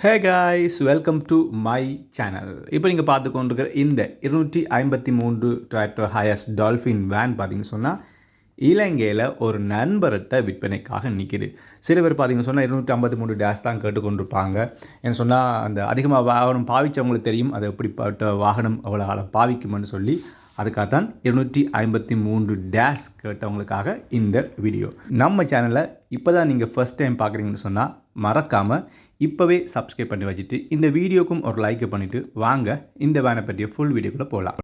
Hey guys welcome to my channel இப்போ நீங்கள் பார்த்து கொண்டிருக்கிற இந்த இருநூற்றி ஐம்பத்தி மூன்று டொயட்டோ ஹயஸ் டால்ஃபின் வேன் பார்த்தீங்க சொன்னால் இலங்கையில் ஒரு நண்பர்கிட்ட விற்பனைக்காக நிற்கிது சில பேர் பார்த்தீங்க சொன்னால் இருநூற்றி ஐம்பத்தி மூணு டேஷ் தான் கேட்டுக்கொண்டிருப்பாங்க. என்ன சொன்னால் அந்த அதிகமாக வாகனம் பாவிச்சவங்களுக்கு தெரியும் அது எப்படிப்பட்ட வாகனம் அவ்வளோ காலம் பாவிக்கும்னு சொல்லி அதுக்காகத்தான் இருநூற்றி ஐம்பத்தி மூன்று டேஷ் கேட்டவங்களுக்காக இந்த வீடியோ நம்ம சேனலை இப்போ தான் நீங்கள் ஃபஸ்ட் டைம் பார்க்குறீங்கன்னு சொன்னால் மறக்காமல் இப்போவே சப்ஸ்கிரைப் பண்ணி வச்சுட்டு இந்த வீடியோக்கும் ஒரு லைக் பண்ணிவிட்டு வாங்க. இந்த வேனை பற்றிய ஃபுல் வீடியோக்குள்ளே போகலாம்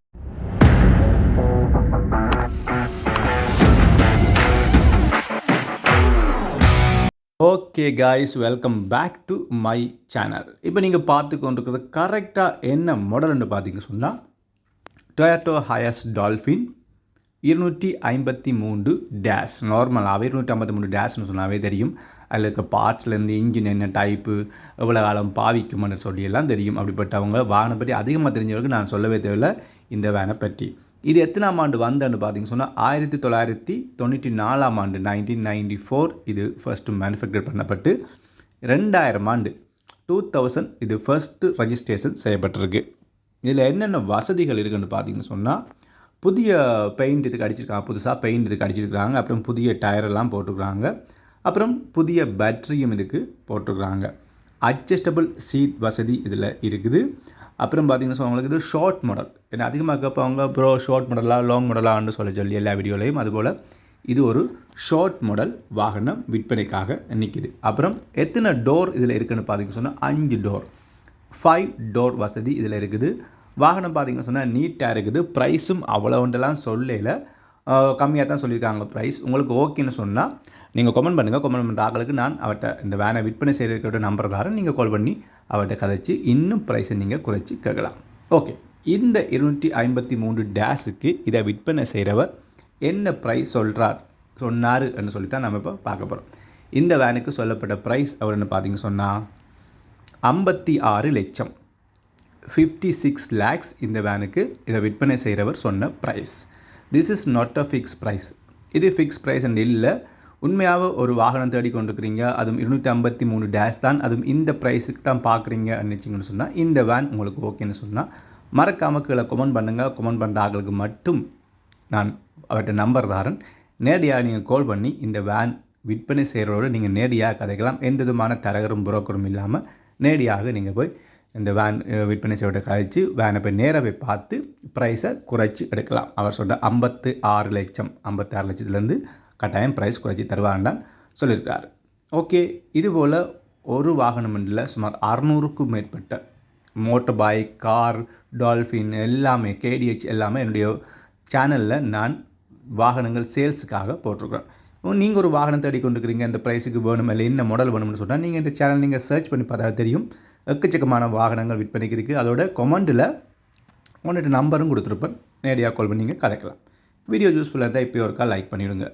okay guys welcome back to my channel இப்போ நீங்கள் பார்த்து கொண்டிருக்கிறது கரெக்டாக என்ன மாடல்னு பார்த்தீங்க சொன்னால் டொயாட்டோ ஹயஸ் டால்ஃபின் இருநூற்றி ஐம்பத்தி மூன்று டேஷ் நார்மலாகவே இருநூற்றி ஐம்பத்தி மூணு டேஷ்னு சொன்னாவே தெரியும். அதில் இருக்க பார்ட்ஸ்லேருந்து இன்ஜின் என்ன டைப்பு எவ்வளோ காலம் பாவிக்கும்னு சொல்லியெல்லாம் தெரியும். அப்படிப்பட்டவங்க வாகனை பற்றி அதிகமாக தெரிஞ்சவங்களுக்கு நான் சொல்லவே தேவையில்லை. இந்த வேனை பற்றி. இது எத்தனாம் ஆண்டு வந்தன்னு பார்த்தீங்க சொன்னால் ஆயிரத்தி தொள்ளாயிரத்தி தொண்ணூற்றி நாலாம் ஆண்டு நைன்டீன் நைன்டி ஃபோர் இது ஃபஸ்ட்டு மேனுஃபேக்சர் பண்ணப்பட்டு ரெண்டாயிரம் ஆண்டு டூ தௌசண்ட் இது ஃபஸ்ட்டு ரெஜிஸ்ட்ரேஷன் செய்யப்பட்டிருக்கு. இதில் என்னென்ன வசதிகள் இருக்குன்னு பார்த்தீங்கன்னு சொன்னால் புதிய பெயிண்ட் இதுக்கு அடிச்சிருக்காங்க. புதுசாக பெயிண்ட் இதுக்கு அடிச்சிருக்கிறாங்க. அப்புறம் புதிய டயரெல்லாம் போட்டிருக்கிறாங்க. அப்புறம் புதிய பேட்டரியும் இதுக்கு போட்டிருக்கிறாங்க. அட்ஜஸ்டபிள் சீட் வசதி இதில் இருக்குது. அப்புறம் பார்த்தீங்கன்னா ஸோ அவங்களுக்கு இது ஷார்ட் மாடல். ஏன்னா அதிகமாக கேட்பவங்க ப்ரோ ஷார்ட் மாடலாக லாங் மாடலான்னு சொல்ல சொல்லி எல்லா வீடியோலையும். அதுபோல் இது ஒரு ஷார்ட் மாடல் வாகனம் விற்பனைக்காக நிற்கிது அப்புறம் எத்தனை டோர் இதில் இருக்குதுன்னு பார்த்தீங்கன்னு சொன்னால் அஞ்சு டோர். ஃபைவ் டோர் வசதி இதில் இருக்குது. வாகனம் பார்த்தீங்கன்னு சொன்னால் நீட்டாக இருக்குது. ப்ரைஸும் அவ்வளோண்டெல்லாம் சொல்லல. கம்மியாக தான் சொல்லியிருக்காங்க ப்ரைஸ் உங்களுக்கு ஓகேன்னு சொன்னால் நீங்கள் கமெண்ட் பண்ணுங்கள் கமெண்ட் பண்ணுற ஆக்களுக்கு நான் அவட்ட இந்த வேனை விற்பனை செய்கிறக்கிட்ட நம்பர் தரேன். நீங்கள் கால் பண்ணி அவட்ட கதைச்சி இன்னும் ப்ரைஸை நீங்கள் குறைச்சி கேட்கலாம். ஓகே இந்த இருநூற்றி ஐம்பத்தி மூன்று டேஸுக்கு இதை விற்பனை செய்கிறவர் என்ன ப்ரைஸ் சொல்கிறார் சொன்னார் என்று சொல்லி தான் நம்ம இப்போ பார்க்க போகிறோம் இந்த வேனுக்கு சொல்லப்பட்ட ப்ரைஸ் அவர் என்ன பார்த்தீங்க சொன்னால் ஐம்பத்தி ஆறு லட்சம். ஃபிஃப்டி சிக்ஸ் லேக்ஸ் இந்த வேனுக்கு இதை விற்பனை செய்கிறவர் சொன்ன price this is not a fix price இது ஃபிக்ஸ் ப்ரைஸ் அண்ட் இல்லை. உண்மையாக ஒரு வாகனம் தேடி கொண்டிருக்கிறீங்க அதுவும் இருநூற்றி ஐம்பத்தி மூணு டேஷ் தான். அதுவும் இந்த ப்ரைஸுக்கு தான் பார்க்குறீங்க நினச்சிங்கன்னு சொன்னால் இந்த வேன் உங்களுக்கு ஓகேன்னு சொன்னால் மறக்காமல் கீழே கொமெண்ட் பண்ணுங்கள் கொமெண்ட் பண்ணுற ஆக்களுக்கு மட்டும் நான் அவர்கிட்ட நம்பர் தாரன். நேரடியாக நீங்கள் கால் பண்ணி இந்த வேன் விற்பனை செய்கிறோடு நீங்கள் நேரடியாக கதைக்கலாம். எந்த விதமான தரகரும் புரோக்கரும் இல்லாமல் நேரடியாக நீங்கள் போய் இந்த வேன் விற்பனை செய்வதை கழித்து வேனை போய் நேராக போய் பார்த்து ப்ரைஸை குறைச்சி எடுக்கலாம். அவர் சொன்ன ஐம்பத்து ஆறு லட்சம் ஐம்பத்தி ஆறு லட்சத்துலேருந்து கட்டாயம் ப்ரைஸ் குறைச்சி தருவாண்டான் சொல்லியிருக்கார். ஓகே இதுபோல் ஒரு வாகனம் இல்லை சுமார் அறநூறுக்கும் மேற்பட்ட மோட்டர் பைக் கார் டால்ஃபின் எல்லாமே கேடிஹெச் எல்லாமே என்னுடைய சேனலில் நான் வாகனங்கள் சேல்ஸுக்காக போட்டிருக்கிறேன். நீங்கள் ஒரு வாகனம் தேடி கொண்டுக்கிறீங்க இந்த ப்ரைஸுக்கு வேணும் இல்லை என்ன மாடல் வேணும்னு சொன்னால் நீங்கள் இந்த சேனல் நீங்கள் சர்ச் பண்ணி பார்த்தா தெரியும். எக்கச்சக்கமான வாகனங்கள் விற்பனைக்கு இருக்குது. அதோட கொமெண்டில் உன்னிட்ட நம்பரும் கொடுத்துருப்பேன். நேரடியாக கால் பண்ணி நீங்கள் கதைக்கலாம். வீடியோ யூஸ்ஃபுல்லாக இருந்தால் இப்போ ஒருக்கா லைக் பண்ணிவிடுங்க